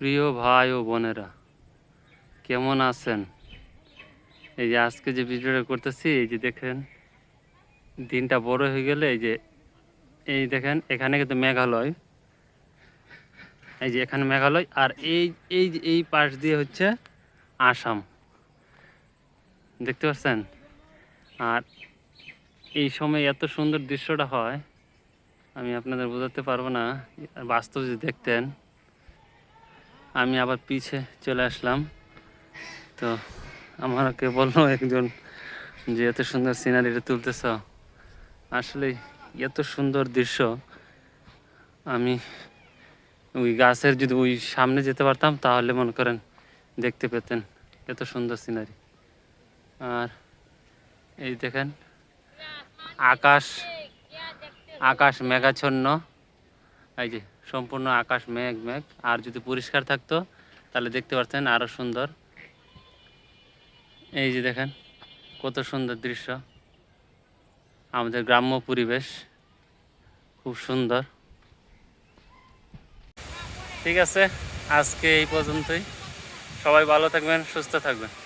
প্রিয় ভাই ও বোনেরা, কেমন আছেন? এই যে আজকে যে ভিডিওটা করতেছি, এই যে দেখেন, দিনটা বড় হয়ে গেলে এই যে, এই দেখেন, এখানে কিন্তু মেঘালয়। এই যে এখানে মেঘালয়, আর এই এই যে, এই পাশ দিয়ে হচ্ছে আসাম। দেখতে পাচ্ছেন? আর এই সময় এত সুন্দর দৃশ্যটা হয়, আমি আপনাদের বোঝাতে পারব না, বাস্তব যদি দেখতেন। আমি আবার পিছে চলে আসলাম। তো আমাকে বলল একজন যে, এত সুন্দর সিনারিটা তুলতেছ। আসলে এত সুন্দর দৃশ্য। আমি ওই গাছের যদি ওই সামনে যেতে পারতাম, তাহলে মনে করেন দেখতে পেতেন এত সুন্দর সিনারি আর এই দেখেন, আকাশ আকাশ মেঘাচ্ছন্ন। এই যে, সম্পূর্ণ আকাশ মেঘ মেঘ। আর যদি পরিষ্কার থাকতো, তাহলে দেখতে পারতেন আরও সুন্দর। এই যে দেখেন, কত সুন্দর দৃশ্য। আমাদের গ্রাম্য পরিবেশ খুব সুন্দর। ঠিক আছে, আজকে এই পর্যন্তই। সবাই ভালো থাকবেন, সুস্থ থাকবেন।